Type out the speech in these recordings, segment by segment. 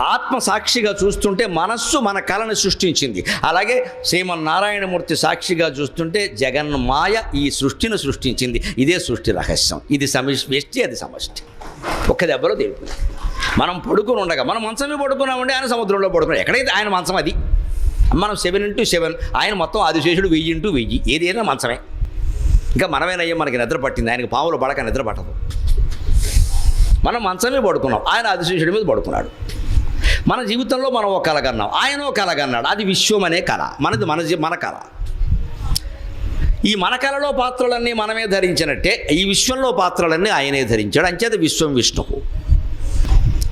ఆత్మ సాక్షిగా చూస్తుంటే మనస్సు మన కళను సృష్టించింది. అలాగే శ్రీమన్నారాయణమూర్తి సాక్షిగా చూస్తుంటే జగన్ మాయ ఈ సృష్టిని సృష్టించింది. ఇదే సృష్టి రహస్యం. ఇది సమిష్టి అది సమష్టి. ఒక్క దెబ్బలో తెలిపింది మనం పడుకుని ఉండగా మనం మంచమే పడుకున్నామండి ఆయన సముద్రంలో పడుకున్నాం ఎక్కడైతే ఆయన మంచం అది? మనం సెవెన్ ఇంటూ సెవెన్ ఆయన మొత్తం ఆదిశేషుడు వెయ్యి ఇంటూ వెయ్యి. ఏదైనా మంచమే? ఇంకా మనమేనయ్యా మనకి నిద్ర పట్టింది. ఆయనకి పావులు పడక నిద్ర పట్టదు. మనం మంచమే పడుకున్నాం. ఆయన ఆదిశేషుడి మీద పడుకున్నాడు. మన జీవితంలో మనం ఒక కలగన్నాం ఆయన ఒక కలగన్నాడు అది విశ్వం అనే కళ. మనది మన మన కళ. ఈ మన కళలో పాత్రలన్నీ మనమే ధరించినట్టే ఈ విశ్వంలో పాత్రలన్నీ ఆయనే ధరించాడు. అంచేత విశ్వం విష్ణువు.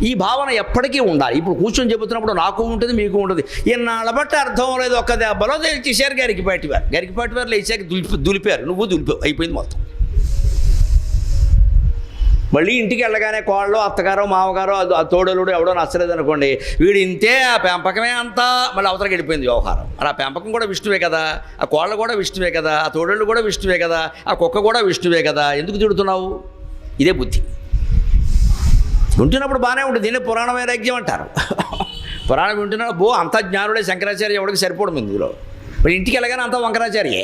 ఈ భావన ఎప్పటికీ ఉండాలి. ఇప్పుడు కూర్చొని చెబుతున్నప్పుడు నాకు ఉంటుంది మీకు ఉంటుంది. ఇన్నాళ్ళ బట్టి అర్థం లేదు ఒక్క దెబ్బలో తెలిచేశారు గరికిపాటి వారు. గరికిపాటి వారు లేచాక దులిపి దులిపారు. నువ్వు దులిపావు అయిపోయింది మొత్తం. మళ్ళీ ఇంటికి వెళ్ళగానే కోళ్ళు అత్తగారో మామగారో అది ఆ తోడలుడు ఎవడో నచ్చలేదు అనుకోండి వీడు ఇంతే ఆ పెంపకమే అంతా మళ్ళీ అవతలకి వెళ్ళిపోయింది వ్యవహారం. మరి ఆ పెంపకం కూడా విష్ణువే కదా ఆ కోళ్ళు కూడా విష్ణువే కదా ఆ తోడళ్ళు కూడా విష్ణువే కదా ఆ కుక్క కూడా విష్ణువే కదా ఎందుకు తిడుతున్నావు? ఇదే బుద్ధి. వింటున్నప్పుడు బాగానే ఉంటుంది దీన్ని పురాణ వైరాగ్యం అంటారు. పురాణం వింటున్నప్పుడు బో అంత జ్ఞానుడే శంకరాచార్య ఎవడికి సరిపోవడం ఇందులో. మరి ఇంటికి వెళ్ళగానే అంత వంకరాచార్యే.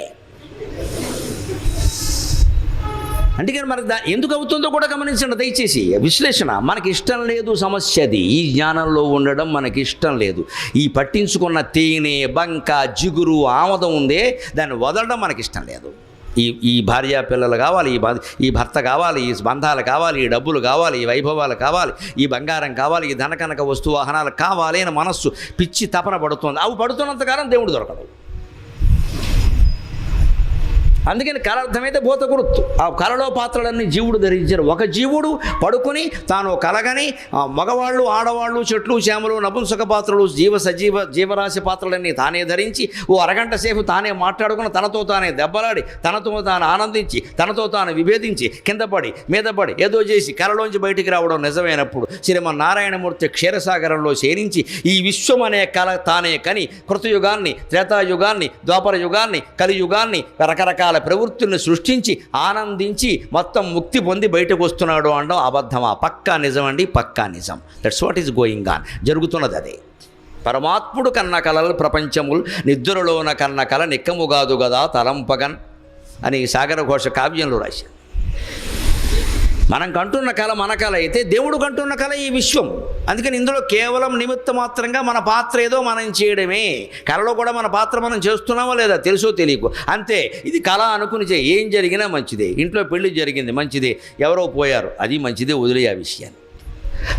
అందుకని మరి దా ఎందుకు అవుతుందో కూడా గమనించండి. దయచేసి విశ్లేషణ. మనకి ఇష్టం లేదు సమస్య అది ఈ జ్ఞానంలో ఉండడం మనకి ఇష్టం లేదు. ఈ పట్టించుకున్న తేనె బంక జిగురు ఆమదం ఉందే దాన్ని వదలడం మనకి ఇష్టం లేదు. ఈ ఈ భార్య పిల్లలు కావాలి ఈ ఈ భర్త కావాలి ఈ బంధాలు కావాలి ఈ డబ్బులు కావాలి ఈ వైభవాలు కావాలి ఈ బంగారం కావాలి ఈ ధనకనక వస్తు వాహనాలు కావాలి అని మనస్సు పిచ్చి తపన పడుతుంది. అవి పడుతున్నంతకాలం దేవుడు దొరకడు. అందుకని కళ అర్థమైతే భూత గుర్తు. ఆ కళలో పాత్రలన్నీ జీవుడు ధరించారు. ఒక జీవుడు పడుకొని తాను కలగని మగవాళ్ళు ఆడవాళ్ళు చెట్లు చేమలు నపుంసక పాత్రలు జీవ సజీవ జీవరాశి పాత్రలన్నీ తానే ధరించి ఓ అరగంట సేపు తానే మాట్లాడుకుని తనతో తానే దెబ్బలాడి తనతో తాను ఆనందించి తనతో తాను విభేదించి కింద పడి మీద పడి ఏదో చేసి కళలోంచి బయటికి రావడం నిజమైనప్పుడు శ్రీమన్నారాయణమూర్తి క్షీరసాగరంలో చేరించి ఈ విశ్వం అనే కళ తానే కని కృతయుగాన్ని త్రేతాయుగాన్ని ద్వాపర యుగాన్ని కలియుగాన్ని రకరకాల ప్రవృత్తుల్ని సృష్టించి ఆనందించి మొత్తం ముక్తి పొంది బయటకు వస్తున్నాడు అనడం అబద్ధమా? పక్కా నిజం అండి పక్కా నిజం. That's what is going on జరుగుతున్నది అదే. పరమాత్ముడు కన్న కలలు ప్రపంచములు నిద్రలోన కన్న కల నిక్కముగాదు కదా తలంపగన్ అని సాగర ఘోష కావ్యంలో రాశారు. మనం కంటున్న కళ మన కళ అయితే దేవుడు కంటున్న కళ ఈ విశ్వం. అందుకని ఇందులో కేవలం నిమిత్త మాత్రంగా మన పాత్ర ఏదో మనం చేయడమే. కళలో కూడా మన పాత్ర మనం చేస్తున్నామో లేదా తెలుసో తెలియకు. అంతే ఇది కళ అనుకుని చేయి. ఏం జరిగినా మంచిదే. ఇంట్లో పెళ్ళి జరిగింది మంచిదే. ఎవరో పోయారు అది మంచిదే వదిలే ఆ విషయాన్ని.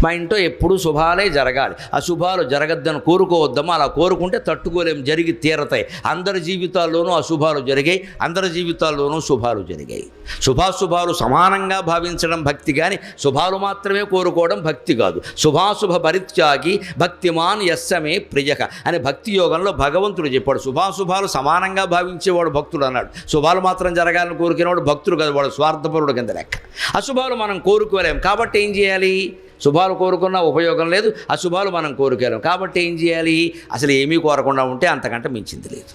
మా ఇంట్లో ఎప్పుడూ శుభాలే జరగాలి. అశుభాలు జరగద్దని కోరుకోవద్దామా అలా కోరుకుంటే తట్టుకోలేం జరిగి తీరతాయి. అందరి జీవితాల్లోనూ అశుభాలు జరిగాయి. అందరి జీవితాల్లోనూ శుభాలు జరిగాయి. శుభాశుభాలు సమానంగా భావించడం భక్తి కానీ శుభాలు మాత్రమే కోరుకోవడం భక్తి కాదు. శుభాశుభ పరిత్యాగి భక్తిమాన్ ఎస్సమే ప్రియక అని భక్తి యోగంలో భగవంతుడు చెప్పాడు. శుభాశుభాలు సమానంగా భావించేవాడు భక్తుడు అన్నాడు. శుభాలు మాత్రం జరగాలని కోరుకునేవాడు భక్తుడు కాదు. వాడు స్వార్థపరుడు కింద లెక్క. అశుభాలు మనం కోరుకోలేం. కాబట్టి ఏం చేయాలి? శుభాలు కోరుకున్నా ఉపయోగం లేదు అశుభాలు మనం కోరుకోలేం. కాబట్టి ఏం చేయాలి? అసలు ఏమీ కోరకుండా ఉంటే అంతకంటే మించింది లేదు.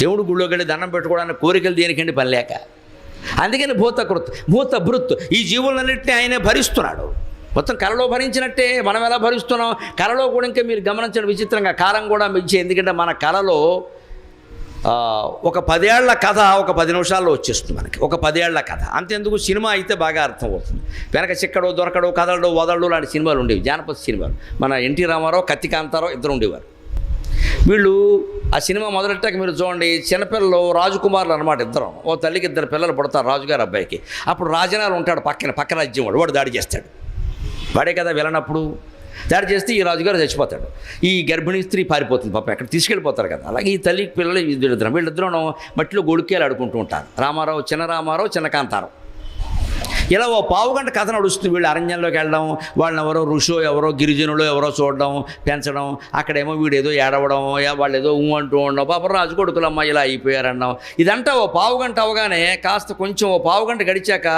దేవుడు గుళ్ళోకి వెళ్ళి దండం పెట్టుకోవడానికి కోరికలు దేనికండి? పని లేక. అందుకని భూతకృత్ భూత భృత్ ఈ జీవులన్నింటినీ ఆయనే భరిస్తున్నాడు. మొత్తం కళలో భరించినట్టే మనం ఎలా భరిస్తున్నాం? కళలో కూడా ఇంకా మీరు గమనించిన విచిత్రంగా కాలం కూడా మించి ఎందుకంటే మన కళలో ఒక పదేళ్ళ కథ ఒక పది నిమిషాల్లో వచ్చేస్తుంది మనకి. ఒక పదేళ్ళ కథ. అంతెందుకు సినిమా అయితే బాగా అర్థం అవుతుంది వెనక చిక్కడో దొరకడో కదలడో వదలడో లాంటి సినిమాలు ఉండేవి. జానపద సినిమాలు. మన ఎన్టీ రామారావు కత్తి కాంతారావు ఇద్దరు ఉండేవారు. వీళ్ళు ఆ సినిమా మొదలెట్టాక మీరు చూడండి చిన్నపిల్లలు రాజకుమారులు అనమాట ఇద్దరం. ఓ తల్లికి ఇద్దరు పిల్లలు పుడతారు రాజుగారు అబ్బాయికి. అప్పుడు రాజనాలు ఉంటాడు పక్కన పక్క రాజ్యం వాడు. వాడు దాడి చేస్తాడు. వాడే కదా వెళ్ళనప్పుడు దాడి చేస్తే ఈ రాజుగారు చచ్చిపోతాడు. ఈ గర్భిణీ స్త్రీ పారిపోతుంది పాప ఎక్కడ తీసుకెళ్ళిపోతారు కదా. అలాగే ఈ తల్లి పిల్లలు వీళ్ళిద్దరం వీళ్ళిద్దరం మట్టిలో గొడుక్కేలు ఆడుకుంటూ ఉంటారు. రామారావు చిన్న రామారావు చిన్న కాంతారావు. ఇలా ఓ పావు గంట కథ నడుస్తుంది. వీళ్ళు అరణ్యంలోకి వెళ్ళడం వాళ్ళని ఎవరో ఋషో ఎవరో గిరిజనులు ఎవరో చూడడం పెంచడం అక్కడేమో వీడు ఏదో ఏడవడం వాళ్ళు ఏదో ఊ అంటూ ఉండడం పాపం రాజు కొడుకులమ్మ ఇలా అయిపోయారన్నాం. ఇదంతా ఓ పావు గంట అవగానే కాస్త కొంచెం ఓ పావు గంట గడిచాక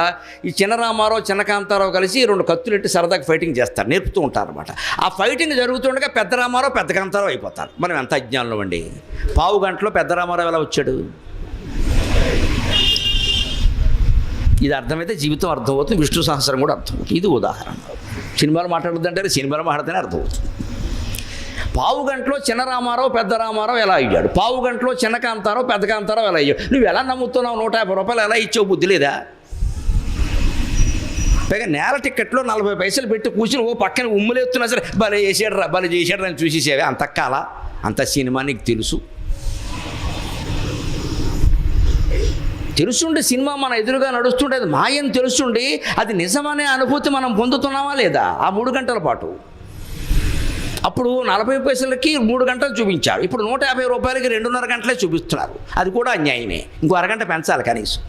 ఈ చిన్న రామారావు చిన్న కాంతారావు కలిసి రెండు కత్తులెట్టి సరదాగా ఫైటింగ్ చేస్తారు నేర్పుతూ ఉంటారు అనమాట ఆ ఫైటింగ్ జరుగుతుండగా పెద్ద రామారావు పెద్ద కాంతారావు అయిపోతారు. మనం ఎంత అజ్ఞానంలో అండి? పావు గంటలో పెద్ద రామారావు ఎలా వచ్చాడు? ఇది అర్థమైతే జీవితం అర్థమవుతుంది విష్ణు సహస్రం కూడా అర్థమవుతుంది. ఇది ఉదాహరణ. సినిమాలు మాట్లాడద్దంటే సినిమాలు మాట్లాడితేనే అర్థమవుతుంది. పావు గంటలో చిన్న రామారావు పెద్ద రామారావు ఎలా అయ్యాడు? పావు గంటలో చిన్న కాంతారావు పెద్ద కాంతారావు ఎలా అయ్యాడు? నువ్వు ఎలా నమ్ముతున్నావు? నూట యాభై రూపాయలు ఎలా ఇచ్చావు? బుద్ధి లేదా? పైగా నేల టిక్కెట్లో నలభై పైసలు పెట్టి కూర్చుని ఓ పక్కన ఉమ్ములేస్తున్నా సరే భలే చేసాడు రా భలే చేసాడు అని చూసేసేవే అంత కాల అంత సినిమా నీకు తెలుసు. తెలుసుండి సినిమా మన ఎదురుగా నడుస్తుంటే అది మాయని తెలుసుండి అది నిజమనే అనుభూతి మనం పొందుతున్నామా లేదా? ఆ మూడు గంటల పాటు. అప్పుడు నలభై పైసలకి మూడు గంటలు చూపించారు. ఇప్పుడు నూట యాభై రూపాయలకి రెండున్నర గంటలే చూపిస్తున్నారు. అది కూడా అన్యాయమే. ఇంకో అరగంట పెంచాలి కనీసం.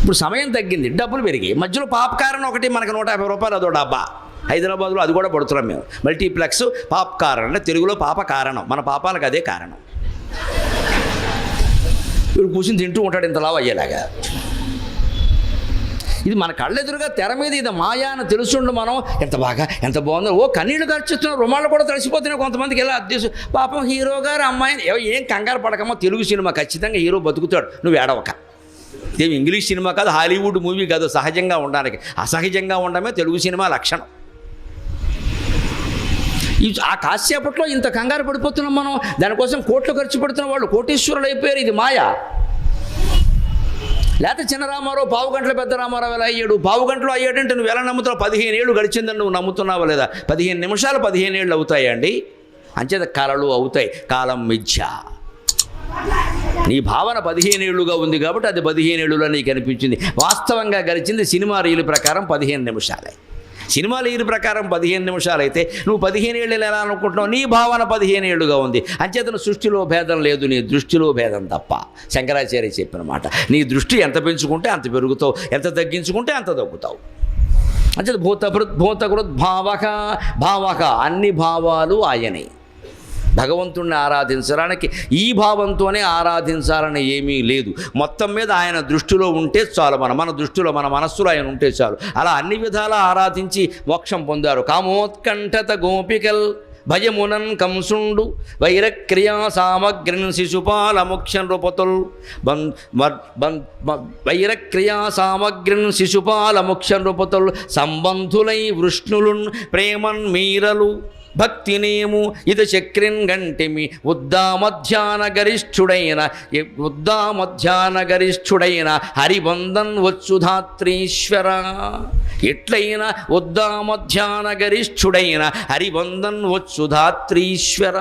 ఇప్పుడు సమయం తగ్గింది. డబ్బులు పెరిగాయి. మధ్యలో పాపకారణ ఒకటి మనకి నూట యాభై రూపాయలు అదో డబ్బా. హైదరాబాద్లో అది కూడా పడుతున్నాం మేము. మల్టీప్లెక్స్ పాపకారణ అంటే తెలుగులో పాప కారణం. మన పాపాలకు అదే కారణం. వీడు కూర్చుని తింటూ ఉంటాడు ఇంత అయ్యేలాగా. ఇది మన కళ్ళెదురుగా తెర మీద ఇది మాయా అని తెలుసుండు మనం. ఎంత బాగా ఎంత బాగుందో. ఓ కన్నీళ్ళు ఖర్చుతున్న రుమాలు కూడా తడిసిపోతున్నాయి కొంతమందికి. ఇలా అద్దెసు పాపం హీరో గారు అమ్మాయిని ఏం కంగారు పడకమో తెలుగు సినిమా ఖచ్చితంగా హీరో బతుకుతాడు. నువ్వు ఏడవక. ఏం ఇంగ్లీష్ సినిమా కాదు హాలీవుడ్ మూవీ కాదు సహజంగా ఉండడానికి. అసహజంగా ఉండడమే తెలుగు సినిమా లక్షణం. ఆ కాసేపట్లో ఇంత కంగారు పడిపోతున్నాం మనం. దానికోసం కోట్లు ఖర్చు పెడుతున్న వాళ్ళు కోటీశ్వరులు అయిపోయారు. ఇది మాయా. లేకపోతే చిన్న రామారావు పావు గంటల పెద్ద రామారావు ఎలా అయ్యాడు? పావు గంటలో అయ్యాడంటే నువ్వు ఎలా నమ్ముతున్నావు? పదిహేను ఏళ్ళు గడిచిందని నువ్వు నమ్ముతున్నావా లేదా? పదిహేను నిమిషాలు పదిహేను ఏళ్ళు అవుతాయండి అంచేత కళలు అవుతాయి. కాలం మిథ్య. నీ భావన పదిహేను ఏళ్ళుగా ఉంది కాబట్టి అది పదిహేను ఏళ్ళులో నీకు అనిపించింది. వాస్తవంగా గడిచింది సినిమా రీలు ప్రకారం పదిహేను నిమిషాలే. సినిమా లేని ప్రకారం పదిహేను నిమిషాలు అయితే నువ్వు పదిహేను ఏళ్ళు ఎలా అనుకుంటున్నావు? నీ భావన పదిహేను ఏళ్ళుగా ఉంది. అంచేతను సృష్టిలో భేదం లేదు నీ దృష్టిలో భేదం తప్ప. శంకరాచార్య చెప్పిన మాట. నీ దృష్టి ఎంత పెంచుకుంటే అంత పెరుగుతావు. ఎంత తగ్గించుకుంటే అంత తగ్గుతావు. అంచేత భూత భూత భావక భావక అన్ని భావాలు ఆయనే. భగవంతుణ్ణి ఆరాధించడానికి ఈ భావంతోనే ఆరాధించాలని ఏమీ లేదు. మొత్తం మీద ఆయన దృష్టిలో ఉంటే చాలు మన మన దృష్టిలో మన మనస్సులో ఆయన ఉంటే చాలు. అలా అన్ని విధాలా ఆరాధించి మోక్షం పొందారు. కామోత్కంఠత గోపికల్ భయమునన్ కంసుండు వైరక్రియా సామగ్రిన్ శిశుపాల ముఖ్య నృపతుల్ వైరక్రియా సామగ్రిన్ శిశుపాల ముఖ్య నృపతుల్ సంబంధులై వృష్ణులున్ ప్రేమన్ మీరలు భక్తినేము ఇది చక్రిన్ గంటిమి. ఉద్దామధ్యాన గరిష్ఠుడైన ఉద్దామధ్యాన గరిష్ఠుడైన హరిబంధన్ వచ్చుధాత్రీశ్వర ఎట్లయినా ఉద్దామధ్యాన గరిష్ఠుడైన హరిబంధన్ వచ్చుధాత్రీశ్వర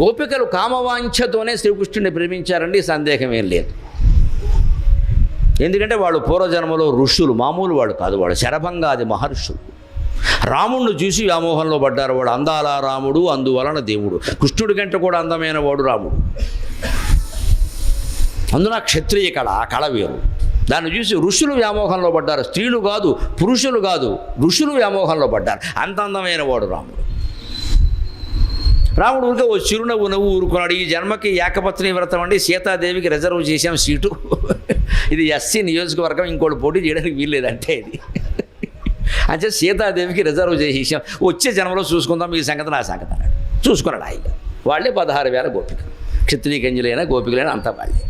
గోపికలు కామవాంఛతోనే శ్రీకృష్ణుని ప్రేమించారండి సందేహం ఏం లేదు. ఎందుకంటే వాళ్ళు పూర్వజన్మలో ఋషులు మామూలు వాడు కాదు వాడు శరభంగాది మహర్షులు. రాముణ్ణి చూసి వ్యామోహంలో పడ్డారు వాడు. అందాల రాముడు అందువలన దేవుడు. కృష్ణుడి కంటే కూడా అందమైన వాడు రాముడు. అందున క్షత్రియ కళ ఆ కళ వేరు. దాన్ని చూసి ఋషులు వ్యామోహంలో పడ్డారు. స్త్రీలు కాదు పురుషులు కాదు ఋషులు వ్యామోహంలో పడ్డారు. అంత అందమైన వాడు రాముడు. రాముడు ఊరికే ఓ చిరునవ్వు నవ్వు ఊరుకున్నాడు. ఈ జన్మకి ఏకపత్ని వ్రతం అండి. సీతాదేవికి రిజర్వ్ చేసాం సీటు. ఇది ఎస్సీ నియోజకవర్గం ఇంకోటి పోటీ చేయడానికి వీల్లేదంటే ఇది. అంటే సీతాదేవికి రిజర్వ్ చేసేసాం వచ్చే జన్మలో చూసుకుందాం ఈ సంగతి నా సంగతి అన్నాడు. చూసుకున్నాడు ఆయన. వాళ్ళే పదహారు వేల గోపికలు. క్షత్రియ గోపికలైన గోపికలైనా అంతా వాళ్ళే.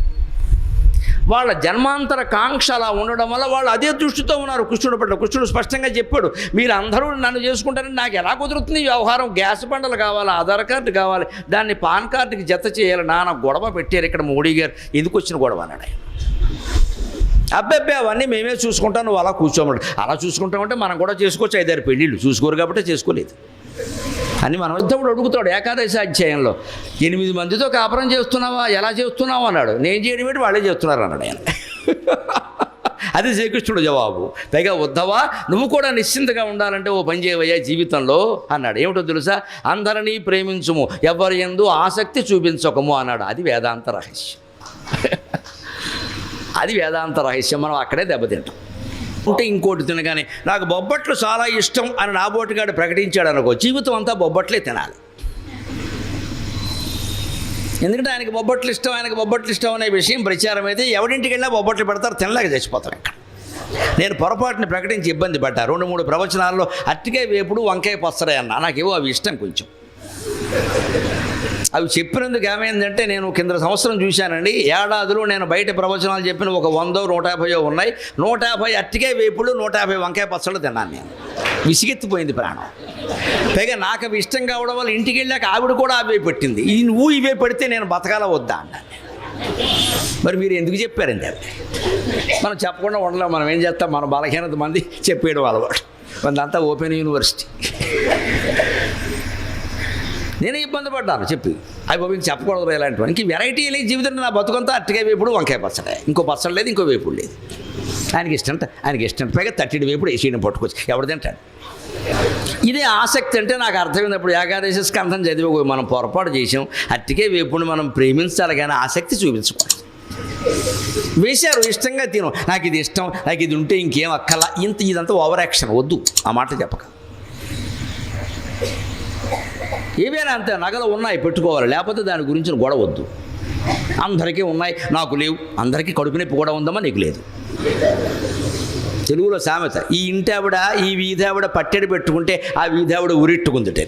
వాళ్ళ జన్మాంతర కాంక్ష అలా ఉండడం వల్ల వాళ్ళు అదే దృష్టితో ఉన్నారు. కృష్ణుడు పట్ల కృష్ణుడు స్పష్టంగా చెప్పాడు మీరు అందరూ నన్ను చేసుకుంటారని నాకు ఎలా కుదురుతుంది? వ్యవహారం గ్యాస్ బండలు కావాలి ఆధార్ కార్డు కావాలి దాన్ని పాన్ కార్డుకి జత చేయాలి. నాన్న గొడవ పెట్టారు ఇక్కడ మోడీ గారు ఎందుకు వచ్చిన గొడవ? అన్నాడు ఆయన. అబ్బాబ్బే అవన్నీ మేమే చూసుకుంటాం నువ్వు అలా కూర్చోమంట అలా చూసుకుంటామంటే మనం కూడా చేసుకోవచ్చు ఐదారు పెళ్ళిళ్ళు. చూసుకోరు కాబట్టి చేసుకోలేదు. అని మన ఉద్ధవుడు అడుగుతాడు ఏకాదశి అధ్యాయంలో. ఎనిమిది మందితో కాపురం చేస్తున్నావా? ఎలా చేస్తున్నావు? అన్నాడు. నేను చేయడం ఏంటి వాళ్ళే చేస్తున్నారు అన్నాడు ఆయన. అది శ్రీకృష్ణుడు జవాబు. పైగా వద్దవా నువ్వు కూడా నిశ్చింతగా ఉండాలంటే ఓ పని చేయవయ్యా జీవితంలో అన్నాడు. ఏమిటో తెలుసా? అందరినీ ప్రేమించుము ఎవరి ఎందు ఆసక్తి చూపించకము అన్నాడు. అది వేదాంత రహస్యం. అది వేదాంత రహస్యం. మనం అక్కడే దెబ్బతింటాం. ఉంటే ఇంకోటి తినగానే నాకు బొబ్బట్లు చాలా ఇష్టం అని నా బోటిగాడు ప్రకటించాడు అనుకో జీవితం అంతా బొబ్బట్లే తినాలి. ఎందుకంటే ఆయనకి బొబ్బట్లు ఇష్టం ఆయనకి బొబ్బట్లు ఇష్టం అనే విషయం ప్రచారం అయితే ఎవరింటికి వెళ్ళినా బొబ్బట్లు పెడతారు తినలేక చచ్చిపోతాం ఇక్కడ. నేను పొరపాటుని ప్రకటించి ఇబ్బంది పడ్డా. రెండు మూడు ప్రవచనాల్లో అట్టికాయ వేపుడు వంకాయ పచ్చడే అన్నా. నాకేవో అవి ఇష్టం కొంచెం. అవి చెప్పినందుకు ఏమైందంటే నేను కింద సంవత్సరం చూశానండి ఏడాదిలో నేను బయట ప్రవచనాలు చెప్పిన ఒక వందో నూట యాభైయో ఉన్నాయి. నూట యాభై అట్టికే వేపుడు నూట యాభై వంకాయ పచ్చళ్ళు తిన్నాను నేను. విసిగెత్తిపోయింది ప్రాణం. పైగా నాకు అవి ఇష్టం కావడం వల్ల ఇంటికి వెళ్ళాక ఆవిడ కూడా అవే పెట్టింది. ఈ నువ్వు ఇవే పెడితే నేను బతకాల వద్దా అన్నాను మరి మీరు ఎందుకు చెప్పారండి అది? మనం చెప్పకుండా ఉండలేం మనం ఏం చేస్తాం? మన బలహీనత మంది చెప్పేయడం అలవాటు. మందంతా ఓపెన్ యూనివర్సిటీ. నేనే ఇబ్బంది పడ్డాను చెప్పి. అవి బాబు ఇంక చెప్పకూడదు ఇలాంటివి. ఇంక వెరైటీ లేని జీవితం నా బతుకంతా అట్టిగా వేపుడు వంకాయ పచ్చడే. ఇంకో పచ్చడి లేదు ఇంకో వేపుడు లేదు. ఆయనకి ఇష్టం ఆయనకి ఇష్టం పైగా తట్టిడి వేపుడు వేసేయడం పట్టుకోవచ్చు ఎవరు తింటాడు? ఇదే ఆసక్తి అంటే నాకు అర్థమైనప్పుడు ఏకాదశి స్కంధం చదివి మనం పొరపాటు చేసాం. అట్టికే వేపుడు మనం ప్రేమించాలి కానీ ఆసక్తి చూపించుకోవచ్చు వేశారు ఇష్టంగా తిను. నాకు ఇది ఇష్టం నాకు ఇది ఉంటే ఇంకేం అక్కల ఇంత ఇదంతా ఓవర్ యాక్షన్ వద్దు ఆ మాట చెప్పక. ఏవైనా అంతే నగలు ఉన్నాయి పెట్టుకోవాలి లేకపోతే దాని గురించి గొడవద్దు అందరికీ ఉన్నాయి నాకు లేవు. అందరికీ కడుపు నొప్పి కూడా ఉందమ్మా నీకు లేదు. తెలుగులో సామెత ఈ ఇంటి ఆవిడ ఈ వీధావిడ పట్టెడు పెట్టుకుంటే ఆ వీధావిడ ఉరిట్టుకుందిట.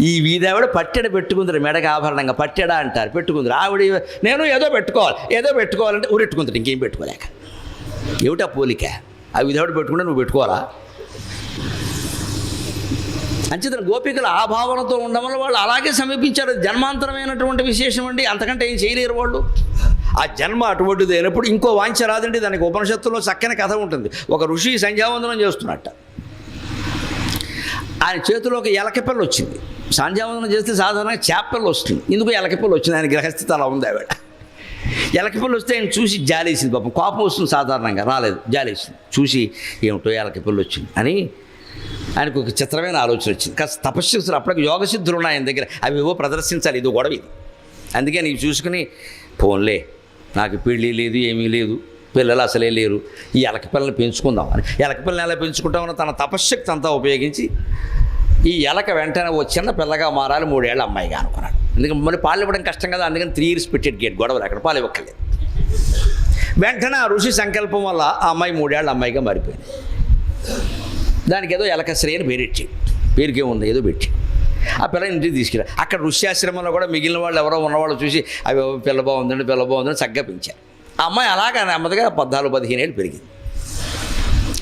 ఈ వీధావిడ పట్టెడ పెట్టుకుందరు మెడక ఆభరణంగా పట్టెడా అంటారు పెట్టుకుందరు. ఆవిడ నేను ఏదో పెట్టుకోవాలి ఏదో పెట్టుకోవాలంటే ఉరిట్టుకుందరు ఇంకేం పెట్టుకోలేక. ఏమిటా పోలిక? ఆ వీధావిడ పెట్టుకుంటే నువ్వు పెట్టుకోవాలా? అంచేత గోపికలు ఆ భావనతో ఉండడం వల్ల వాళ్ళు అలాగే సమీపించారు. జన్మాంతరమైనటువంటి విశేషం అండి. అంతకంటే ఏం చేయలేరు వాళ్ళు. ఆ జన్మ అటువంటిది అయినప్పుడు ఇంకో వాంఛ రాదండి. దానికి ఉపనిషత్తులో చక్కని కథ ఉంటుంది. ఒక ఋషి సంధ్యావందనం చేస్తున్నట్ట. ఆయన చేతిలో ఒక ఎలకపిల్ల వచ్చింది. సంధ్యావందనం చేస్తే సాధారణంగా చేపపిల్ల వస్తుంది. ఎందుకు ఎలకపిల్ల వచ్చింది. ఆయన గ్రహస్థితి అలా ఉంది ఆవిడ. ఎలకపిల్ల వస్తే ఆయన చూసి జాలేసింది. పాపం కోపం వస్తుంది సాధారణంగా. రాలేదు. జాలేసింది. చూసి ఏమిటో ఎలకపిల్ల వచ్చింది అని ఆయనకు ఒక చిత్రమైన ఆలోచన వచ్చింది. కాస్త తపస్సులు అప్పటికి యోగ సిద్ధులు ఉన్నాయి ఆయన దగ్గర. అవి ఏవో ప్రదర్శించాలి. ఇది గొడవ ఇది. అందుకే నీకు చూసుకుని ఫోన్లే నాకు పెళ్ళి లేదు ఏమీ లేదు. పిల్లలు అసలే లేరు. ఈ ఎలక పిల్లల్ని పెంచుకుందాం అని. ఎలక పిల్లని ఎలా పెంచుకుంటామని తన తపశ్శక్తి అంతా ఉపయోగించి ఈ ఎలక వెంటనే ఓ చిన్న పిల్లగా మారాలి. మూడేళ్ళ అమ్మాయిగా అనుకున్నాడు. ఎందుకంటే మళ్ళీ పాలు ఇవ్వడం కష్టం కదా. అందుకని త్రీ ఇయర్స్ పెట్టేట్ గేట్ గొడవలు అక్కడ పాలు ఇవ్వక్కర్లేదు. వెంటనే ఆ ఋషి సంకల్పం వల్ల ఆ అమ్మాయి మూడేళ్ళ అమ్మాయిగా మారిపోయింది. దానికి ఏదో ఎలకశ్రీ అని పేరెట్టి పేరుకి ఏముంది ఏదో పెట్టి. ఆ పిల్ల ఇంటికి తీసుకెళ్ళారు అక్కడ ఋష్యాశ్రమంలో కూడా మిగిలిన వాళ్ళు ఎవరో ఉన్నవాళ్ళు చూసి అవి పిల్ల బాగుందండి పిల్ల బాగుందని చక్కగా పెంచారు. ఆ అమ్మాయి అలాగా నెమ్మదిగా పద్నాలుగు పదిహేను ఏళ్ళు పెరిగింది.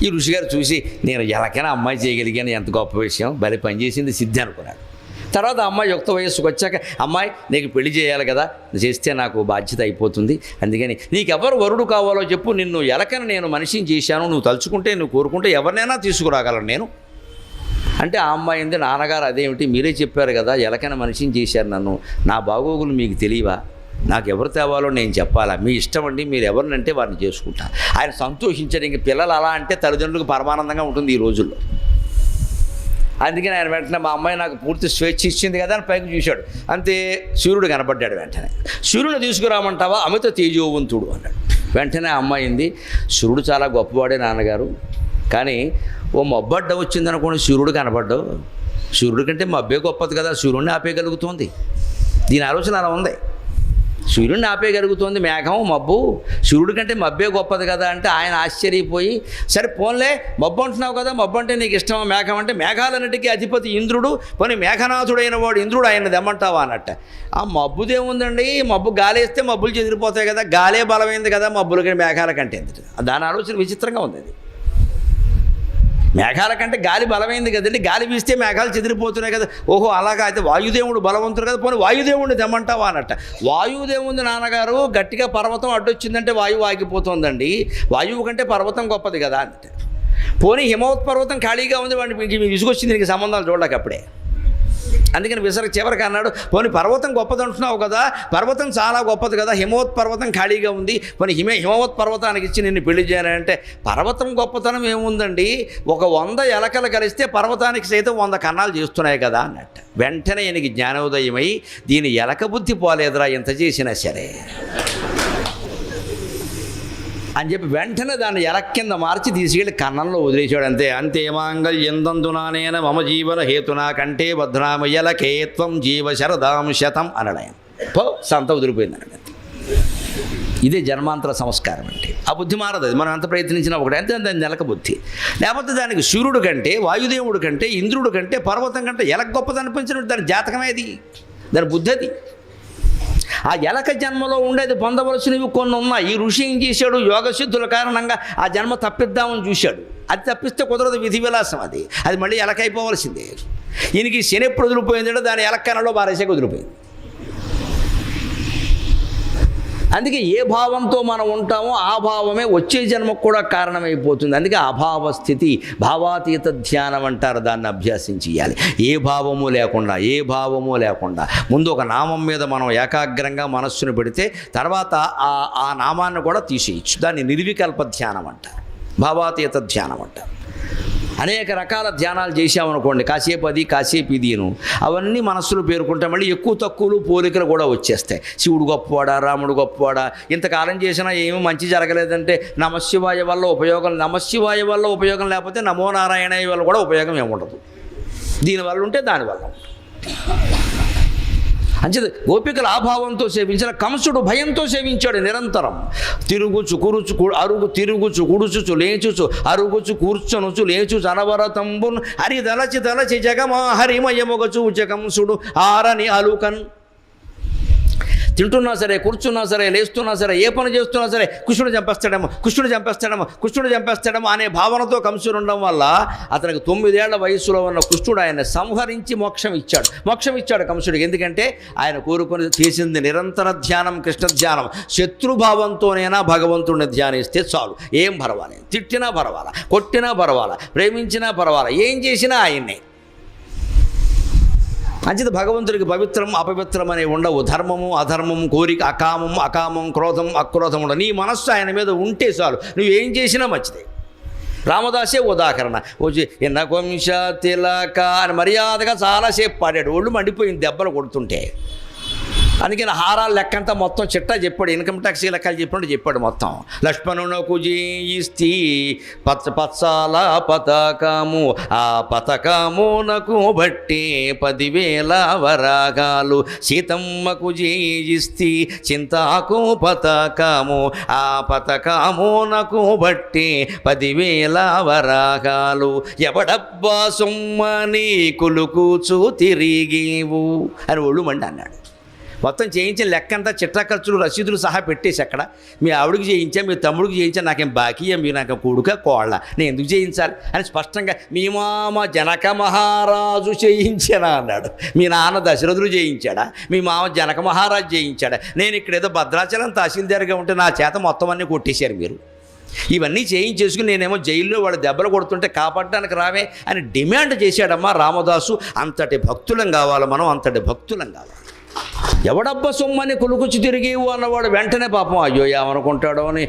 ఈ ఋషిగారు చూసి నేను ఎలాగైనా అమ్మాయి చేయగలిగాను ఎంత గొప్ప విషయం భలే పనిచేసింది సిద్ధి అనుకున్నాడు తర్వాత అమ్మాయి యుక్త వయస్సుకు వచ్చాక అమ్మాయి నీకు పెళ్ళి చేయాలి కదా చేస్తే నాకు బాధ్యత అయిపోతుంది. అందుకని నీకెవరు వరుడు కావాలో చెప్పు నిన్ను ఎలకని నేను మనిషిని చేశాను నువ్వు తలుచుకుంటే నువ్వు కోరుకుంటే ఎవరినైనా తీసుకురాగలను నేను. అంటే ఆ అమ్మాయి ఉంది నాన్నగారు అదేమిటి? మీరే చెప్పారు కదా ఎలకైనా మనిషిని చేశారు నన్ను. నా బాగోగులు మీకు తెలియవా? నాకు ఎవరు తేవాలో నేను చెప్పాలా? మీ ఇష్టం అండి మీరు ఎవరినంటే వారిని చేసుకుంటా. ఆయన సంతోషించారు ఇంక పిల్లలు అలా అంటే తల్లిదండ్రులకు పరమానందంగా ఉంటుంది ఈ రోజుల్లో. అందుకని ఆయన వెంటనే మా అమ్మాయి నాకు పూర్తి స్వేచ్ఛ ఇచ్చింది కదా అని పైకి చూశాడు. అంతే సూర్యుడు కనపడ్డాడు వెంటనే. సూర్యుడు తీసుకురామంటావా? అమిత తేజోవంతుడు అన్నాడు. వెంటనే ఆ అమ్మాయి అయింది సూర్యుడు చాలా గొప్పవాడే నాన్నగారు. కానీ ఓ మబ్బడ్డ వచ్చిందనుకోండి సూర్యుడు కనపడ్డావు సూర్యుడి కంటే మబ్బే గొప్పది కదా. సూర్యుడిని ఆపేయగలుగుతుంది. దీని ఆలోచన అలా ఉంది. సూర్యుడిని ఆపేయగలుగుతోంది మేఘం మబ్బు. సూర్యుడి కంటే మబ్బే గొప్పది కదా అంటే ఆయన ఆశ్చర్యపోయి సరే పోన్లే మబ్బు అంటున్నావు కదా మబ్బు అంటే నీకు ఇష్టమా? మేఘం అంటే మేఘాలన్నిటికీ అధిపతి ఇంద్రుడు పోనీ మేఘనాథుడైన వాడు ఇంద్రుడు ఆయన దెమ్మంటావా అన్నట్ట. ఆ మబ్బుదేముందండి మబ్బు గాలేస్తే మబ్బులు చెదిరిపోతాయి కదా గాలే బలమైంది కదా మబ్బులకి మేఘాల కంటే దాని ఆలోచన విచిత్రంగా ఉంది అది. మేఘాల కంటే గాలి బలమైంది కదండి. గాలి వీస్తే మేఘాలు చెదిరిపోతున్నాయి కదా. ఓహో అలాగా అయితే వాయుదేవుడు బలవంతుడు కదా. పోనీ వాయుదేవుడిని తెమ్మంటావా అనట వాయుదేవుంది నాన్నగారు గట్టిగా పర్వతం అడ్డొచ్చిందంటే వాయువు ఆగిపోతుందండి. వాయువు కంటే పర్వతం గొప్పది కదా అంటే పోనీ హిమవత్ పర్వతం ఖాళీగా ఉంది వాడిని మీకు విసుగొచ్చింది నీకు సంబంధాలు చూడలేక అప్పుడే. అందుకని విసర చివరికి అన్నాడు పోనీ పర్వతం గొప్పది అంటున్నావు కదా పర్వతం చాలా గొప్పది కదా హిమవత్ పర్వతం ఖాళీగా ఉంది పోనీ హిమ హిమవత్ పర్వతానికి ఇచ్చి నిన్ను పెళ్ళి చేయాలంటే పర్వతం గొప్పతనం ఏముందండి? ఒక వంద ఎలకలు కలిస్తే పర్వతానికి సైతం వంద కన్నాలు చేస్తున్నాయి కదా అన్నట్టు. వెంటనే ఈయనకి జ్ఞానోదయమై దీని ఎలక బుద్ధి పోలేదురా ఇంత చేసినా సరే. అని చెప్పి వెంటనే దాన్ని ఎలక్ కింద మార్చి తీసుకెళ్ళి కన్నంలో వదిలేశాడు అంతే. అంతే మాంగళ్యందందునానేన మమ జీవన హేతునా కంటే భద్రామయ్యల కేత్వం జీవ శరదాం శతం అన్నాడు ఆయన పో సంత వదిలిపోయింది అన్నాడు ఇదే జన్మాంతర సంస్కారం అంటే. ఆ బుద్ధి మారదు అది. మనం ఎంత ప్రయత్నించినా ఒకటి అంతే దాని నెలక బుద్ధి. లేకపోతే దానికి సూర్యుడు కంటే వాయుదేవుడు కంటే ఇంద్రుడు కంటే పర్వతం కంటే ఎలా గొప్పది అనిపించినట్టు దాని జాతకమే అది. దాని బుద్ధి అది. ఆ ఎలక జన్మలో ఉండేది పొందవలసినవి కొన్ని ఉన్నాయి. ఈ ఋషి ఏం చేశాడు? యోగసిద్ధుల కారణంగా ఆ జన్మ తప్పిద్దామని చూశాడు. అది తప్పిస్తే కుదరదు విధి విలాసం అది. అది మళ్ళీ ఎలకైపోవలసిందే. ఈయనకి శని ఎప్పుడు వదిలిపోయిందంటే దాని ఎలక్కనలో బారేసే వదిలిపోయింది అందుకే ఏ భావంతో మనం ఉంటామో ఆ భావమే వచ్చే జన్మకు కూడా కారణమైపోతుంది. అందుకే అభావ స్థితి భావాతీత ధ్యానం అంటారు దాన్ని అభ్యాసం చేయాలి ఏ భావము లేకుండా ఏ భావము లేకుండా. ముందు ఒక నామం మీద మనం ఏకాగ్రంగా మనస్సును పెడితే తర్వాత ఆ ఆ నామాన్ని కూడా తీసేయచ్చు. దాన్ని నిర్వికల్ప ధ్యానం అంటారు. భావాతీత ధ్యానం అంటారు. అనేక రకాల ధ్యానాలు చేసామనుకోండి కాసేపు అది కాసేపు ఇదిను అవన్నీ మనస్సులో పేరుకుంటే మళ్ళీ ఎక్కువ తక్కువలు పోలికలు కూడా వచ్చేస్తాయి. శివుడు గొప్పవాడా రాముడు గొప్పవాడా ఇంతకాలం చేసినా ఏమి మంచి జరగలేదంటే నమశివాయ వల్ల ఉపయోగం నమశివాయ వల్ల ఉపయోగం లేకపోతే నమో నారాయణ వల్ల కూడా ఉపయోగం ఏముండదు. దీనివల్ల ఉంటే దానివల్ల ఉంటుంది. అంచేది గోపికల ఆభావంతో సేవించిన కంసుడు భయంతో సేవించాడు నిరంతరం. తిరుగుచు కురుచు అరుగు తిరుగుచు కుడుచుచు లేచుచు అరుగుచు కూర్చొనుచు లేచు అనవరతంబున్ హరి దలచి దలచి జగమా హరిమయముగచు జగంసుడు ఆరని అలుకన్. తింటున్నా సరే కూర్చున్నా సరే లేస్తున్నా సరే ఏ పని చేస్తున్నా సరే కృష్ణుడు చంపేస్తాడేమో కృష్ణుడు చంపేస్తాడేమో కృష్ణుడు చంపేస్తాడేమో అనే భావనతో కంసుడు ఉండడం వల్ల అతనికి తొమ్మిదేళ్ళ వయస్సులో ఉన్న కృష్ణుడు ఆయన సంహరించి మోక్షం ఇచ్చాడు. మోక్షం ఇచ్చాడు కంసుడికి. ఎందుకంటే ఆయన కోరుకుని చేసింది నిరంతర ధ్యానం కృష్ణ ధ్యానం. శత్రుభావంతోనైనా భగవంతుడిని ధ్యానిస్తే చాలు. ఏం పర్వాలేదు. తిట్టినా పర్వాలా కొట్టినా పర్వాలా ప్రేమించినా పర్వాలా ఏం చేసినా ఆయన్నే. అంచేత భగవంతుడికి పవిత్రం అపవిత్రం అనేవి ఉండవు. ధర్మము అధర్మం కోరిక అకామం అకామం క్రోధం అక్రోధం ఉండవు. నీ మనస్సు ఆయన మీద ఉంటే చాలు. నువ్వు ఏం చేసినా మంచిదే. రామదాసే ఉదాహరణ. వచ్చి ఎన్న కొంశ తిలక అని మర్యాదగా చాలాసేపు పాడాడు. ఒళ్ళు మండిపోయింది దెబ్బలు కొడుతుంటే. అందుకని హారాలు లెక్కంతా మొత్తం చిట్టా చెప్పాడు ఇన్కమ్ ట్యాక్స్ లెక్కలు చెప్పినట్టు చెప్పాడు మొత్తం. లక్ష్మణునకు జీయిస్తి పచ్చ పచ్చాల పతకము ఆ పతకమునకు బట్టి పదివేల వరాగాలు. సీతమ్మకు జీజిస్తీ చింతాకు పతకము ఆ పతకమునకు బట్టి పదివేల వరాగాలు. ఎవడబ్బా సొమ్మని కులుకూచు తిరిగేవు? అని ఒళ్ళు మండి అన్నాడు మొత్తం చేయించిన లెక్కంతా చిట్టా ఖర్చులు రసీదులు సహా పెట్టేసి అక్కడ. మీ ఆవిడకి చేయించా మీ తమ్ముడికి చేయించా నాకేం బాకీయా మీరు నాకు కొడుక కోళ్ళ నేను ఎందుకు చేయించాలి? అని స్పష్టంగా మీ మామ జనక మహారాజు చేయించానా అన్నాడు. మీ నాన్న దశరథుడు చేయించాడా? మీ మామ జనక మహారాజు చేయించాడా? నేను ఇక్కడ ఏదో భద్రాచలం తహసీల్దార్గా ఉంటే నా చేత మొత్తం అన్నీ కొట్టేశారు మీరు. ఇవన్నీ చేయించేసుకుని నేనేమో జైల్లో వాళ్ళు దెబ్బలు కొడుతుంటే కాపాడడానికి రావే అని డిమాండ్ చేశాడమ్మా రామదాసు. అంతటి భక్తులం కావాలి మనం అంతటి భక్తులం కావాలి. ఎవడబ్బ సొమ్మని కొలుకుచి తిరిగేవు అన్నవాడు వెంటనే పాపం అయ్యో ఏమనుకుంటాడో అని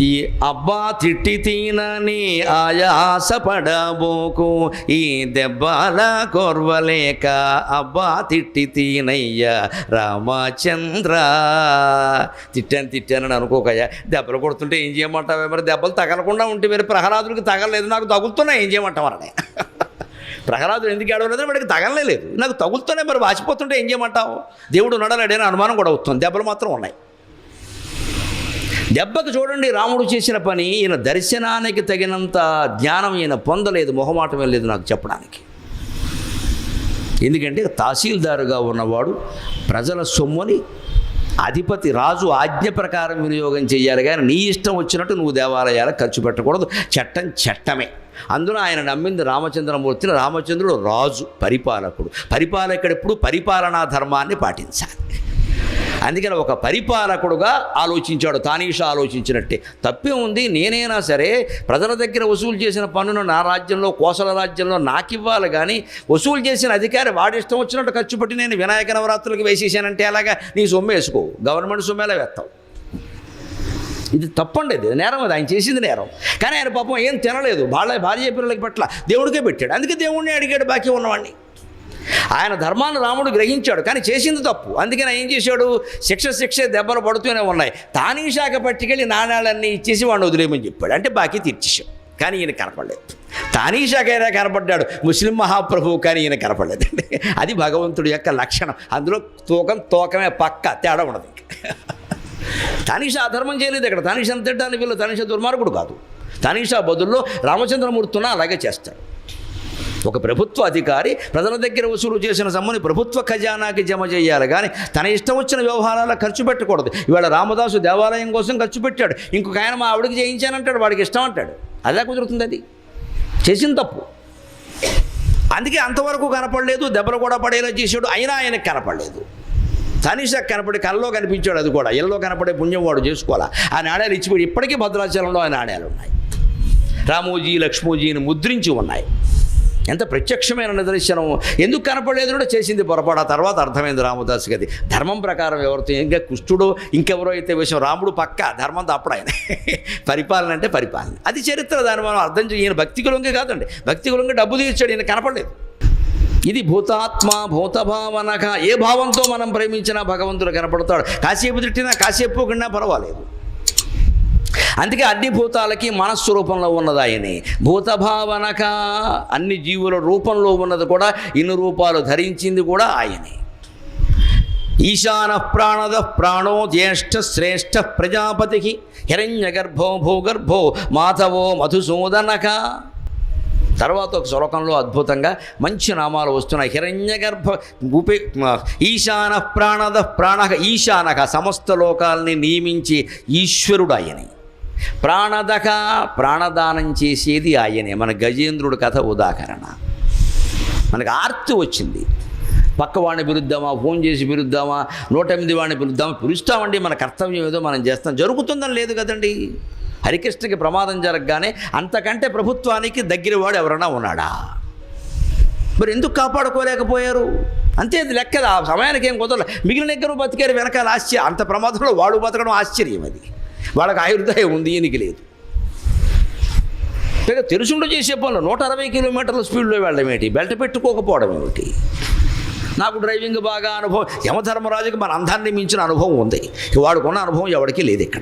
ఈ అబ్బా తిట్టి తీనని ఆయాస పడబోకు ఈ దెబ్బల కొర్వలేక అబ్బా తిట్టి తీనయ్య రామచంద్ర. తిట్టాను తిట్టానని అనుకోకయ్యా. దెబ్బలు కొడుతుంటే ఏం చేయమంటావే మరి? దెబ్బలు తగలకుండా ఉంటే మరి ప్రహ్లాదులకి తగలలేదు నాకు తగులుతున్నా ఏం చేయమంటావని ప్రహ్లాదుడు ఎందుకు ఏడవలేదని వాడికి తగలలేదు నాకు తగులుతూనే మరి వాచిపోతుంటే ఏం చేయమంటావు? దేవుడు నడలేడని అనుమానం కూడా అవుతుంది. దెబ్బలు మాత్రం ఉన్నాయి. దెబ్బకు చూడండి రాముడు చేసిన పని ఈయన దర్శనానికి తగినంత జ్ఞానం ఈయన పొందలేదు మొహమాటమే లేదు నాకు చెప్పడానికి. ఎందుకంటే తహసీల్దారుగా ఉన్నవాడు ప్రజల సొమ్ముని అధిపతి రాజు ఆజ్ఞ ప్రకారం వినియోగం చేయాలి కానీ నీ ఇష్టం వచ్చినట్టు నువ్వు దేవాలయాలకు ఖర్చు పెట్టకూడదు. చట్టం చట్టమే. అందులో ఆయన నమ్మింది రామచంద్రమూర్తిని. రామచంద్రుడు రాజు పరిపాలకుడు. పరిపాలకుడెప్పుడు పరిపాలనా ధర్మాన్ని పాటించాలి. అందుకని ఒక పరిపాలకుడుగా ఆలోచించాడు. తానీషా ఆలోచించినట్టే. తప్పే ఉంది నేనైనా సరే ప్రజల దగ్గర వసూలు చేసిన పన్నును నా రాజ్యంలో కోసల రాజ్యంలో నాకివ్వాలి కానీ వసూలు చేసిన అధికారి వాడిష్టం వచ్చినట్టు ఖర్చు పెట్టి నేను వినాయక నవరాత్రులకు వేసేసానంటే అలాగా నీ సొమ్ము వేసుకో. గవర్నమెంట్ సొమ్మేలా వేస్తావు? ఇది తప్పండి ఇది నేరం అది. ఆయన చేసింది నేరం. కానీ ఆయన పాపం ఏం తినలేదు. వాళ్ళ భార్య పిల్లలకి పట్ల దేవుడికే పెట్టాడు. అందుకే దేవుడిని అడిగాడు బాకీ ఉన్నవాడిని ఆయన ధర్మాన్ని రాముడు గ్రహించాడు కానీ చేసింది తప్పు. అందుకని ఆయన ఏం చేశాడు? శిక్ష శిక్ష దెబ్బలు పడుతూనే ఉన్నాయి. తానీశాఖ పట్టుకెళ్ళి నాణాలన్నీ ఇచ్చేసి వాడిని వదిలేయమని చెప్పాడు. అంటే బాకీ తీర్చేశాం. కానీ ఈయన కనపడలేదు. తానీశాఖ అయినా కనపడ్డాడు. ముస్లిం మహాప్రభువు కానీ ఈయన కనపడలేదండి. అది భగవంతుడి యొక్క లక్షణం. అందులో తూకం తూకమే పక్క తేడా ఉండదు. ఇంకా తనిష అధర్మం చేయలేదు ఇక్కడ. తనిష తిట్టడానికి వీళ్ళు తనిష దుర్మార్గుడు కాదు. తనిష బదుల్లో రామచంద్రమూర్తున అలాగే చేస్తాడు ఒక ప్రభుత్వ అధికారి ప్రజల దగ్గర వసూలు చేసిన సమ్ముని ప్రభుత్వ ఖజానాకి జమ చేయాలి. కానీ తన ఇష్టం వచ్చిన వ్యవహారాల్లో ఖర్చు పెట్టకూడదు. ఇవాళ రామదాసు దేవాలయం కోసం ఖర్చు పెట్టాడు. ఇంకొక ఆయన మా ఆవిడకి చేయించానంటాడు. వాడికి ఇష్టం అంటాడు. అదే కుదురుతుంది అది. చేసిన తప్పు. అందుకే అంతవరకు కనపడలేదు. దెబ్బలు కూడా పడేలా చేసాడు అయినా ఆయనకు కనపడలేదు. తనిషకు కనపడి కళ్ళలో కనిపించాడు అది కూడా. ఇళ్ళలో కనపడే పుణ్యం వాడు చేసుకోవాలా? ఆ నాణ్యాలు ఇచ్చిపోయి ఇప్పటికీ భద్రాచలంలో ఆ నాణ్యాలు ఉన్నాయి. రామోజీ లక్ష్మోజీని ముద్రించి ఉన్నాయి. ఎంత ప్రత్యక్షమైన నిదర్శనం. ఎందుకు కనపడలేదు కూడా చేసింది పొరపాటు. ఆ తర్వాత అర్థమైంది రామదాస్ గది. ధర్మం ప్రకారం ఎవరితో ఇంకా కుష్టుడు ఇంకెవరో అయితే విషయం రాముడు పక్క ధర్మం తప్పుడు ఆయన. పరిపాలన అంటే పరిపాలన. అది చరిత్ర దాన్ని మనం అర్థం చేయ ఈయన భక్తి కులంగా కాదండి. భక్తి కులంగా డబ్బు తీర్చాడు ఈయన కనపడలేదు. ఇది భూతాత్మ భూతభావనక. ఏ భావంతో మనం ప్రేమించినా భగవంతుడు కనపడతాడు. కాసేపు తిట్టినా కాసేపు కన్నా పర్వాలేదు. అందుకే అన్ని భూతాలకి మనస్సు రూపంలో ఉన్నది ఆయనే. భూతభావనక అన్ని జీవుల రూపంలో ఉన్నది కూడా ఇన్ని రూపాలు ధరించింది కూడా ఆయనే. ఈశాన ప్రాణద ప్రాణో జ్యేష్ఠ శ్రేష్ఠ ప్రజాపతికి హిరణ్యగర్భో భూగర్భో మాధవో మధుసూదనక. తర్వాత ఒక శ్లోకంలో అద్భుతంగా మంచి నామాలు వస్తున్నాయి. హిరణ్యగర్భ ఉపే ఈశాన ప్రాణద ప్రాణ ఈశానక సమస్త లోకాల్ని నియమించి ఈశ్వరుడు ఆయనే ప్రాణదక ప్రాణదానం చేసేది ఆయనే. మన గజేంద్రుడి కథ ఉదాహరణ. మనకు ఆర్తి వచ్చింది. పక్క వాడిని పిలుద్దామా ఫోన్ చేసి పిలుద్దామా నూట ఎనిమిది వాడిని పిలుద్దామా పిలుస్తామండి మన కర్తవ్యం ఏదో మనం చేస్తాం. జరుగుతుందని లేదు కదండి. హరికృష్ణకి ప్రమాదం జరగగానే అంతకంటే ప్రభుత్వానికి దగ్గర వాడు ఎవరైనా ఉన్నాడా? మరి ఎందుకు కాపాడుకోలేకపోయారు? అంతే అది లెక్కది ఆ సమయానికి ఏం కుదరలే. మిగిలిన దగ్గర బతికారు వెనకాల ఆశ్చర్యం అంత ప్రమాదంలో వాడు బతకడం ఆశ్చర్యం అది. వాళ్ళకి ఆయుర్దాయం ఉంది ఈయనకి లేదు. పైగా తెలుసుండో చేసే పనులు నూట అరవై కిలోమీటర్ల స్పీడ్లో వెళ్ళడం ఏంటి? బెల్ట్ పెట్టుకోకపోవడం ఏమిటి? నాకు డ్రైవింగ్ బాగా అనుభవం యమధర్మరాజుకి మన అందాన్ని మించిన అనుభవం ఉంది. వాడుకున్న అనుభవం ఎవరికీ లేదు ఇక్కడ.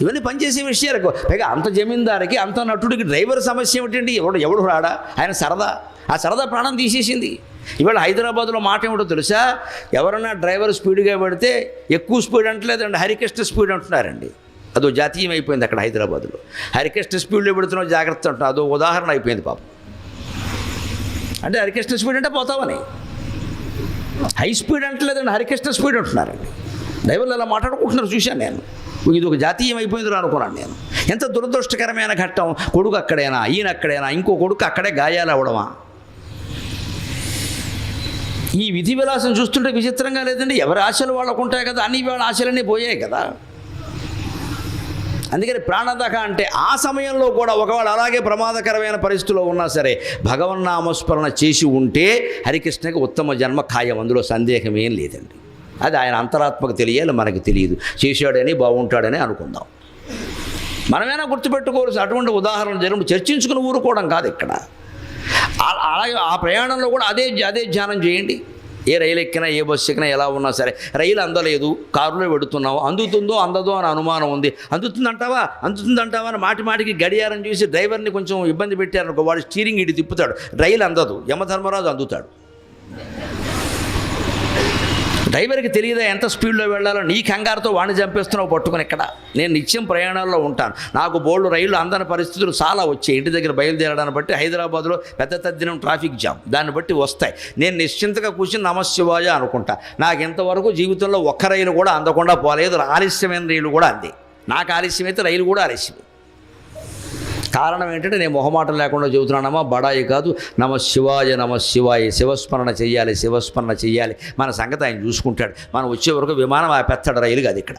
ఇవన్నీ పనిచేసే విషయాలు పైగా అంత జమీందారికి అంత నటుడికి డ్రైవర్ సమస్య ఏమిటండి? ఎవడు ఎవడు రాడా? ఆయన సరదా. ఆ సరదా ప్రాణం తీసేసింది. ఇవాళ హైదరాబాద్లో మాట ఏమిటో తెలుసా? ఎవరన్నా డ్రైవర్ స్పీడ్గా పెడితే ఎక్కువ స్పీడ్ అంటలేదండి. హరికృష్ణ స్పీడ్ అంటున్నారండి. అదో జాతీయం అయిపోయింది అక్కడ హైదరాబాద్లో. హరికృష్ణ స్పీడ్లో పెడుతున్నావు జాగ్రత్త అంటున్నా. అదో ఉదాహరణ అయిపోయింది పాపం. అంటే హరికృష్ణ స్పీడ్ అంటే పోతామని. హై స్పీడ్ అంటలేదండి. హరికృష్ణ స్పీడ్ అంటున్నారండి. డ్రైవర్లు అలా మాట్లాడుకుంటున్నారు చూశాను నేను. ఇది ఒక జాతీయం అయిపోయింది అనుకున్నాను నేను. ఎంత దురదృష్టకరమైన ఘట్టం. కొడుకు అక్కడైనా ఈయన అక్కడైనా ఇంకో కొడుకు అక్కడే గాయాలు అవడమా? ఈ విధి విలాసం చూస్తుంటే విచిత్రంగా లేదండి? ఎవరి ఆశలు వాళ్ళకు ఉంటాయి కదా? అన్ని వాళ్ళ ఆశలన్నీ పోయాయి కదా. అందుకని ప్రాణదక అంటే ఆ సమయంలో కూడా ఒకవేళ అలాగే ప్రమాదకరమైన పరిస్థితిలో ఉన్నా సరే భగవన్నామస్మరణ చేసి ఉంటే హరికృష్ణకి ఉత్తమ జన్మ ఖాయం. అందులో సందేహం ఏం లేదండి. అది ఆయన అంతరాత్మకు తెలియాలి మనకి తెలియదు. చేశాడని బాగుంటాడని అనుకుందాం. మనమైనా గుర్తుపెట్టుకోవాల్సి అటువంటి ఉదాహరణ జరుగు చర్చించుకుని ఊరుకోవడం కాదు ఇక్కడ. ఆ- అలాగే ఆ ప్రయాణంలో కూడా అదే అదే ధ్యానం చేయండి. ఏ రైలు ఎక్కినా ఏ బస్సు ఎక్కినా ఎలా ఉన్నా సరే రైలు అందలేదు కారులో పెడుతున్నావు అందుతుందో అందదో అని అనుమానం ఉంది. అందుతుందంటావా? అందుతుందంటావా అని మాటి మాటికి గడియారం చూసి డ్రైవర్ని కొంచెం ఇబ్బంది పెట్టారనుకో వాడు స్టీరింగ్ ఇటు తిప్పుతాడు. రైలు అందదు యమధర్మరాజు అందుతాడు. డ్రైవర్కి తెలియదా ఎంత స్పీడ్లో వెళ్ళాలో? నీ కంగారుతో వాడిని చంపేస్తున్నావు పట్టుకుని ఇక్కడ. నేను నిత్యం ప్రయాణాల్లో ఉంటాను. నాకు బోర్డు రైళ్ళు అందని పరిస్థితులు చాలా వచ్చాయి. ఇంటి దగ్గర బయలుదేరడాన్ని బట్టి హైదరాబాద్లో పెద్ద తద్దినం ట్రాఫిక్ జామ్. దాన్ని బట్టి వస్తాయి. నేను నిశ్చింతగా కూర్చుని నమశివాయ అనుకుంటా. నాకు ఇంతవరకు జీవితంలో ఒక్క రైలు కూడా అందకుండా పోలేదు. ఆలస్యమైన రైలు కూడా అంది. నాకు ఆలస్యం అయితే రైలు కూడా ఆలస్యమే కారణం ఏంటంటే నేను మొహమాటం లేకుండా చెబుతున్నానమ్మా బడాయి కాదు. నమ శివాయ నమ శివాయ శివస్మరణ చెయ్యాలి శివస్మరణ చెయ్యాలి. మన సంగతి ఆయన చూసుకుంటాడు. మనం వచ్చే వరకు విమానం ఆ పెత్తడ రైలు కాదు ఇక్కడ.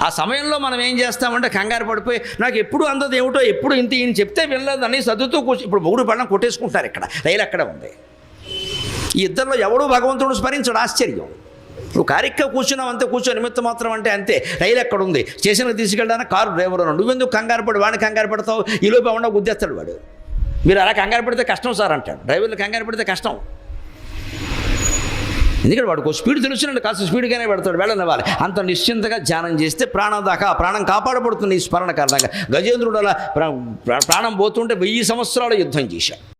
ఆ సమయంలో మనం ఏం చేస్తామంటే కంగారు పడిపోయి నాకు ఎప్పుడు అందదు ఏమిటో ఎప్పుడు ఇంత ఈయన చెప్తే వినలేదని సర్దుతూ కూర్చో ఇప్పుడు మొగుడు పడడం కొట్టేసుకుంటారు ఇక్కడ. రైలు అక్కడే ఉంది. ఈ ఇద్దరిలో ఎవడూ భగవంతుడు స్మరించడు ఆశ్చర్యం. నువ్వు కారిక్క కూర్చున్నావు అంతే కూర్చో నిమిత్తం మాత్రం అంటే అంతే. రైలు ఎక్కడ ఉంది స్టేషన్కి తీసుకెళ్ళడానికి కారు డ్రైవర్ ఉన్నాడు నువ్వెందుకు కంగారు పడి? వాడిని కంగారు పడతావు? ఈ లోపు ఏమన్నా గుద్దేస్తాడు వాడు. మీరు అలా కంగారు పడితే కష్టం సార్ అంటాడు. డ్రైవర్లు కంగారు పడితే కష్టం. ఎందుకంటే వాడికి స్పీడ్ తెలుసునండి. కాస్త స్పీడ్గానే పెడతాడు. వెళ్ళనివ్వాలి అంత నిశ్చింతగా ధ్యానం చేస్తే ప్రాణం దాకా ప్రాణం కాపాడబడుతుంది ఈ స్మరణ కారణంగా గజేంద్రుడు అలా ప్రా- ప్రాణం పోతుంటే వెయ్యి సంవత్సరాలు యుద్ధం చేశాడు.